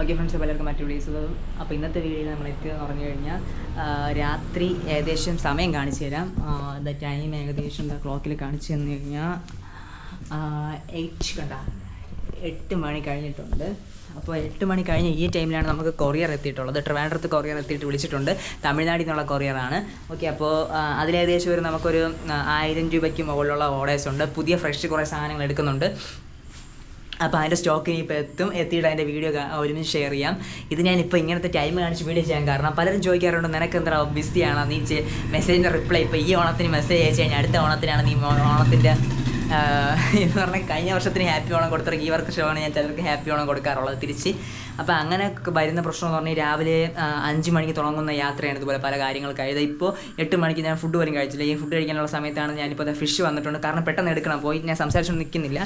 Okay friends പലർക്കും മറ്റു videos അപ്പോൾ ഇന്നത്തെ വീഡിയോയിൽ നമ്മൾ എത്തിയെന്ന് പറഞ്ഞു കഴിഞ്ഞാൽ രാത്രി ഏകദേശം സമയം കാണിച്ചു തരാം. ദ ടൈം ഏകദേശം ദ ക്ലോക്കിൽ കാണിച്ചു തന്നു കഴിഞ്ഞാൽ എയ്റ്റ് കണ്ട എട്ട് മണി കഴിഞ്ഞിട്ടുണ്ട്. അപ്പോൾ എട്ട് മണി കഴിഞ്ഞ് ഈ ടൈമിലാണ് നമുക്ക് കൊറിയർ എത്തിയിട്ടുള്ളത്. ട്രിവാൻഡ്രത്ത് കൊറിയർ എത്തിയിട്ട് വിളിച്ചിട്ടുണ്ട്. തമിഴ്നാട്ടിൽ നിന്നുള്ള കൊറിയറാണ് ഓക്കെ അപ്പോൾ അതിലേകദേശം ഒരു നമുക്കൊരു ആയിരം രൂപയ്ക്ക് മുകളിലുള്ള ഓർഡേഴ്സ് ഉണ്ട്. പുതിയ ഫ്രഷ് കുറേ സാധനങ്ങൾ എടുക്കുന്നുണ്ട്. അപ്പോൾ അതിന്റെ സ്റ്റോക്ക് ഇനിയിപ്പോൾ എത്തും എത്തിയിട്ട് അതിന്റെ വീഡിയോ ഒരുമിച്ച് ഷെയർ ചെയ്യാം. ഇത് ഞാനിപ്പോൾ ഇങ്ങനത്തെ ടൈം കാണിച്ച് വീഡിയോ ചെയ്യാൻ കാരണം പലരും ചോദിക്കാറുണ്ട് നിനക്ക് എന്താ ബിസിയാണോ നീ മെസ്സേജിന്റെ റിപ്ലൈ ഇപ്പോൾ ഈ ഓണത്തിന് മെസ്സേജ് അയച്ചു കഴിഞ്ഞാൽ അടുത്ത ഓണത്തിനാണ്? നീ ഓണത്തിന്റെ എന്ന് പറഞ്ഞാൽ കഴിഞ്ഞ വർഷത്തിന് ഹാപ്പി ഓണം കൊടുത്തിറങ്ങി ഈ വർഷമാണ് ഞാൻ ചിലർക്ക് ഹാപ്പി ഓണം കൊടുക്കാറുള്ളത് തിരിച്ച്. അപ്പോൾ അങ്ങനെ വരുന്ന പ്രശ്നം എന്ന് പറഞ്ഞാൽ രാവിലെ അഞ്ച് മണിക്ക് തുടങ്ങുന്ന യാത്രയാണ് ഇതുപോലെ പല കാര്യങ്ങൾക്കായി ഇത് ഇപ്പോൾ എട്ട് മണിക്ക് ഞാൻ ഫുഡ് പോലും കഴിച്ചില്ല. ഈ ഫുഡ് കഴിക്കാനുള്ള സമയത്താണ് ഞാനിപ്പോൾ ഫിഷ് വന്നിട്ടുണ്ട്. കാരണം പെട്ടെന്ന് എടുക്കണം. പോയി ഞാൻ സംസാരിച്ചു നിൽക്കുന്നില്ല.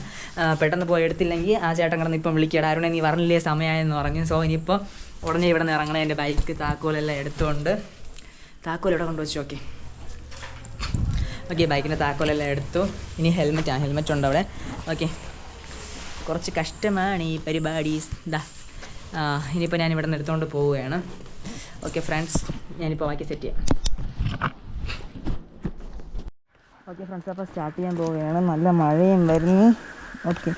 പെട്ടെന്ന് പോയി എടുത്തില്ലെങ്കിൽ ആ ചേട്ടൻ കിടന്ന് ഇപ്പം വിളിക്കടാ ആരുടെ നീ പറഞ്ഞില്ലേ സമയമായെന്ന് പറഞ്ഞു. സോ ഇനിയിപ്പോൾ ഉടനെ ഇവിടെ നിന്ന് ഇറങ്ങണം. എന്റെ ബൈക്ക് താക്കോലെല്ലാം എടുത്തുകൊണ്ട് താക്കോൽ ഇവിടെ കൊണ്ടുവച്ചു ഓക്കെ ഓക്കെ ബൈക്കിന്റെ താക്കോലെല്ലാം എടുത്തു. ഇനി ഹെൽമെറ്റ് ആ ഹെൽമെറ്റ് ഉണ്ട് അവിടെ. ഓക്കെ കുറച്ച് കഷ്ടമാണ് ഈ പരിപാടി. ഇതാ ഇനിയിപ്പോൾ ഞാൻ ഇവിടെ നിന്ന് എടുത്തുകൊണ്ട് പോവുകയാണ്. ഓക്കെ ഫ്രണ്ട്സ് ഞാനിപ്പോൾ ബാക്കി സെറ്റ് ചെയ്യാം. ഓക്കെ ഫ്രണ്ട്സ് അപ്പോൾ സ്റ്റാർട്ട് ചെയ്യാൻ പോവുകയാണ്. നല്ല മഴയും വരുന്നു. ഓക്കെ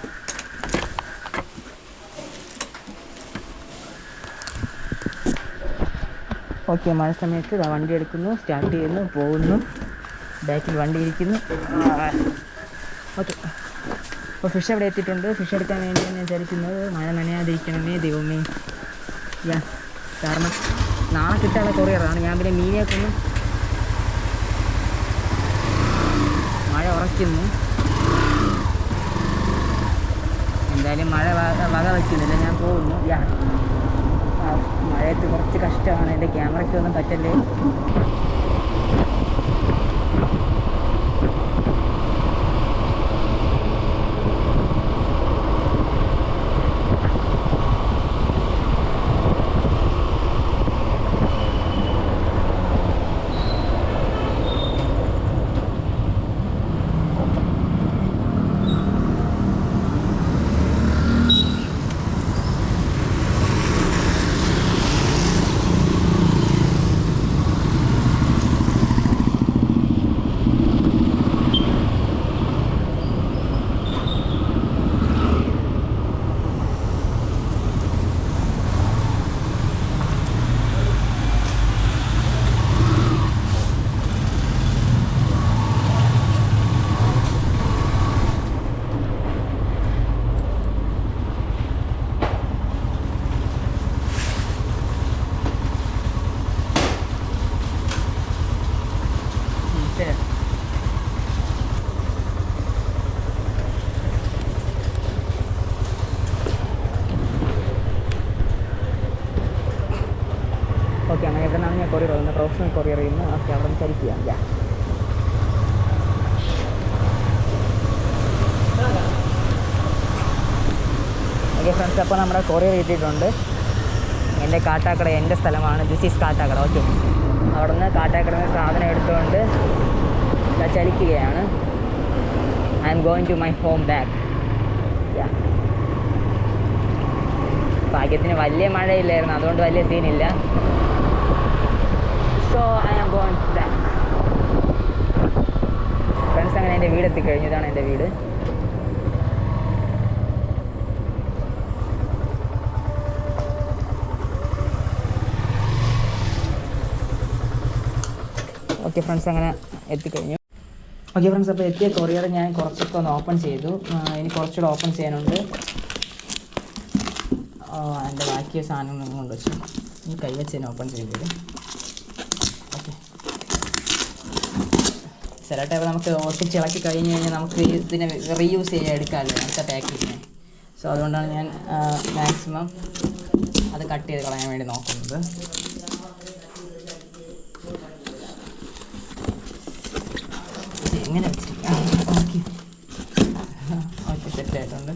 ഓക്കെ മഴ സമയത്ത് വണ്ടി എടുക്കുന്നു സ്റ്റാർട്ട് ചെയ്യുന്നു പോകുന്നു. ബാക്കിൽ വണ്ടി ഇരിക്കുന്നു ഓക്കെ. അപ്പോൾ ഫിഷ് അവിടെ എത്തിയിട്ടുണ്ട്? ഫിഷ് എടുക്കാൻ വേണ്ടി ഞാൻ വിചാരിക്കുന്നത് മഴ നനയാതിരിക്കണമേ ദൈവമേ. യാ കാരണം നാളെ കിട്ടാനുള്ള കൊറിയറാണ്. ഞാൻ പിന്നെ മീനെയൊക്കെ മഴ ഉറയ്ക്കുന്നു. എന്തായാലും മഴ വക വയ്ക്കുന്നില്ല. ഞാൻ പോകുന്നു. യാ മഴയത്ത് കുറച്ച് കഷ്ടമാണ്. എന്റെ ക്യാമറയ്ക്കൊന്നും പറ്റല്ലേ ഉം, ശരി ഓക്കെ അങ്ങനെ ഇവിടെ നിന്നാണ് ഞാൻ കൊറിയർ വരുന്നത് പ്രൊഫഷണൽ കൊറിയർ ചെയ്യുന്നു ഓക്കെ അവിടെ നിന്ന് ചരിക്കുക യാ ഓക്കെ ഫ്രണ്ട്സ് അപ്പോൾ നമ്മുടെ കൊറിയർ കിട്ടിയിട്ടുണ്ട് എന്റെ കാട്ടാക്കട എന്റെ സ്ഥലമാണ്. ദിസ് ഈസ് കാട്ടാക്കട ഓക്കെ അവിടെ നിന്ന് കാട്ടാക്കട നിന്ന് സാധനം എടുത്തുകൊണ്ട് ചലിക്കുകയാണ്. I am going to my home back ഭാഗ്യത്തിന് വലിയ മഴയില്ലായിരുന്നു. അതുകൊണ്ട് വലിയ സീനില്ല so I am going back friends അങ്ങനെ എന്റെ വീട് എത്തിക്കഴിഞ്ഞു എന്റെ വീട്. ഓക്കെ ഫ്രണ്ട്സ് അങ്ങനെ എത്തിക്കഴിഞ്ഞു. ഓക്കെ ഫ്രണ്ട്സ് അപ്പോൾ എത്തിയ കൊറിയർ ഞാൻ കുറച്ചൊക്കെ ഒന്ന് ഓപ്പൺ ചെയ്തു. ഇനി കുറച്ചുകൂടെ ഓപ്പൺ ചെയ്യാനുണ്ട്. എന്റെ ബാക്കിയ സാധനങ്ങളൊന്നും കൊണ്ട് വെച്ചു. ഈ കൈ വെച്ച് തന്നെ ഓപ്പൺ തരും. ഓക്കെ ചില ടൈപ്പ് നമുക്ക് ഒട്ടിച്ച് ഇളക്കി കഴിഞ്ഞ് കഴിഞ്ഞാൽ നമുക്ക് ഇതിനെ റീയൂസ് ചെയ്യാൻ എടുക്കാമല്ലോ അടുത്ത പാക്കേജിനെ സോ അതുകൊണ്ടാണ് ഞാൻ മാക്സിമം അത് കട്ട് ചെയ്ത് കളയാൻ വേണ്ടി നോക്കുന്നത്. ഇത് എങ്ങനെ ഓക്കെ. ഓക്കെ സെറ്റ്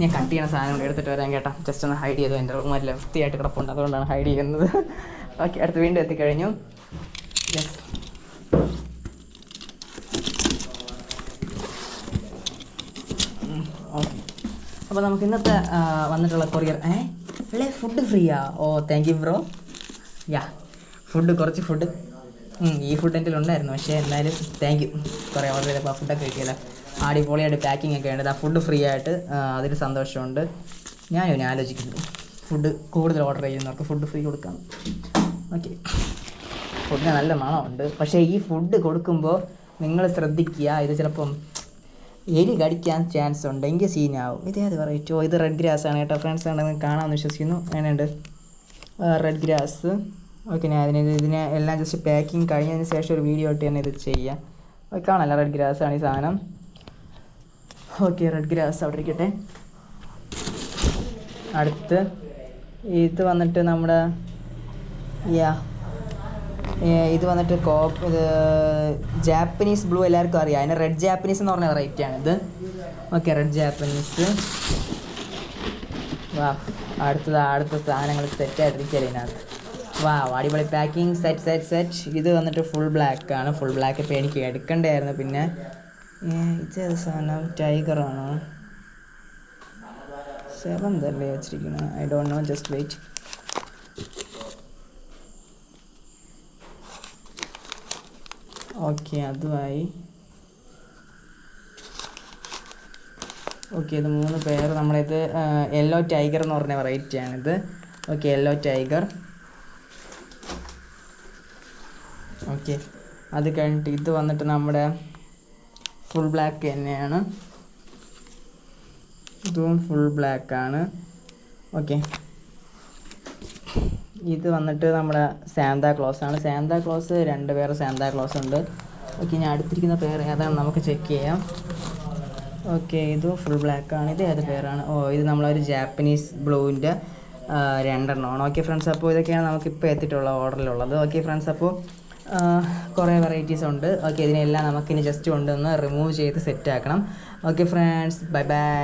ഞാൻ കട്ട് ചെയ്യുന്ന സാധനങ്ങൾ എടുത്തിട്ട് വരാൻ കേട്ടോ. ജസ്റ്റ് ഒന്ന് ഹൈഡ് ചെയ്തു. എന്റെ റൂമല്ല വൃത്തിയായിട്ട് കിടപ്പുണ്ട്. അതുകൊണ്ടാണ് ഹൈഡ് ചെയ്യുന്നത്. ഓക്കെ അടുത്ത് വീണ്ടും എത്തിക്കഴിഞ്ഞു. Yes okay. അപ്പോൾ നമുക്ക് ഇന്നത്തെ വന്നിട്ടുള്ള കൊറിയർ ഏ? അല്ലേ ഫുഡ് ഫ്രീയാ ഓ thank you bro yeah food കുറച്ച് ഫുഡ് ഈ ഫുഡ് എന്റെ ഉണ്ടായിരുന്നു. പക്ഷേ എന്നാലും താങ്ക് യു കുറേ ഓർഡർ ചെയ്തപ്പോൾ ആ ഫുഡൊക്കെ കഴിക്കില്ല അടിപൊളിയായിട്ട് പാക്കിംഗ് ഒക്കെ ഉണ്ട്. ആ ഫുഡ് ഫ്രീ ആയിട്ട് അതിൽ സന്തോഷമുണ്ട്. ഞാൻ ഇനി ആലോചിക്കുന്നു. ഫുഡ് കൂടുതൽ ഓർഡർ ചെയ്യുന്നവർക്ക് ഫുഡ് ഫ്രീ കൊടുക്കാം. ഓക്കെ ഫുഡിന് നല്ല മണമുണ്ട്. പക്ഷേ ഈ ഫുഡ് കൊടുക്കുമ്പോൾ നിങ്ങൾ ശ്രദ്ധിക്കുക. ഇത് ചിലപ്പം എലി കടിക്കാൻ ചാൻസ് ഉണ്ട് എങ്കിൽ സീനാവും. ഇതേ അത് വെറൈറ്റി ഓ ഇത് റെഡ് ഗ്രാസ് ആണ് കേട്ടോ. ഫ്രണ്ട്സ് ആണെന്ന് കാണാമെന്ന് വിശ്വസിക്കുന്നു. അങ്ങനെയുണ്ട് റെഡ് ഗ്രാസ് ഓക്കെ ഞാൻ അതിന് ഇത് ഇതിനെ എല്ലാം ജസ്റ്റ് പാക്കിങ് കഴിഞ്ഞതിന് ശേഷം ഒരു വീഡിയോ ആയിട്ട് തന്നെ ഇത് ചെയ്യാം. ഓക്കെ കാണാമല്ലോ റെഡ് ഗ്രാസ് ആണ് ഈ സാധനം. ഓക്കെ റെഡ് ഗ്രാസ് അവിടെ ഇരിക്കട്ടെ. അടുത്ത് ഇത് വന്നിട്ട് നമ്മുടെ യാ ഇത് വന്നിട്ട് കോപ്പ് ഇത് ജാപ്പനീസ് ബ്ലൂ എല്ലാവർക്കും അറിയാം. അതിന് റെഡ് ജാപ്പനീസ് എന്ന് പറഞ്ഞ വെറൈറ്റി ആണ് ഇത്. ഓക്കെ റെഡ് ജാപ്പനീസ് വാ അടുത്തത് അടുത്ത സാധനങ്ങൾ സെറ്റ് ആയിട്ടിരിക്കല്ലേ ഇതിനകത്ത്. വാ അടിപൊളി. പാക്കിംഗ് സെറ്റ് സെറ്റ് സെറ്റ് ഇത് വന്നിട്ട് ഫുൾ ബ്ലാക്ക് ആണ്. ഫുൾ ബ്ലാക്ക് ഇപ്പോൾ എനിക്ക് എടുക്കണ്ടായിരുന്നു. പിന്നെ ഇത് സാധനം ടൈഗറാണോ സെവന്ത് അല്ലേ വെച്ചിരിക്കുന്നത് I don't know just wait okay അതുമായി. ഓക്കെ ഇത് മൂന്ന് പേർ നമ്മളിത് യെല്ലോ ടൈഗർ എന്ന് പറഞ്ഞ വെറൈറ്റിയാണിത് ഓക്കെ യെല്ലോ ടൈഗർ ഓക്കെ. അത് കഴിഞ്ഞിട്ട് ഇത് വന്നിട്ട് നമ്മുടെ ഫുൾ ബ്ലാക്ക് തന്നെയാണ്. ഇതും ഫുൾ ബ്ലാക്ക് ആണ്. ഓക്കെ. ഇത് വന്നിട്ട് നമ്മുടെ സാന്താ ക്ലോസ് ആണ്. സാന്താ ക്ലോസ് രണ്ട് പേർ സാന്താ ക്ലോസ് ഉണ്ട്. ഓക്കെ ഞാൻ അടുത്തിരിക്കുന്ന പേർ ഏതാണ് നമുക്ക് ചെക്ക് ചെയ്യാം. ഓക്കെ ഇത് ഫുൾ ബ്ലാക്ക് ആണ്. ഇത് ഏത് പേരാണ് ഓ ഇത് നമ്മളൊരു ജാപ്പനീസ് ബ്ലൂവിന്റെ രണ്ടെണ്ണമാണ്. ഓക്കെ ഫ്രണ്ട്സ് അപ്പോൾ ഇതൊക്കെയാണ് നമുക്കിപ്പോൾ എത്തിയിട്ടുള്ള ഓർഡറിലുള്ളത് ഓക്കെ ഫ്രണ്ട്സ് അപ്പോൾ കുറേ വെറൈറ്റീസ് ഉണ്ട്. ഓക്കെ ഇതിനെല്ലാം നമുക്കിനി ജസ്റ്റ് കൊണ്ടുവന്ന് റിമൂവ് ചെയ്ത് സെറ്റ് ആക്കണം. Okay friends bye by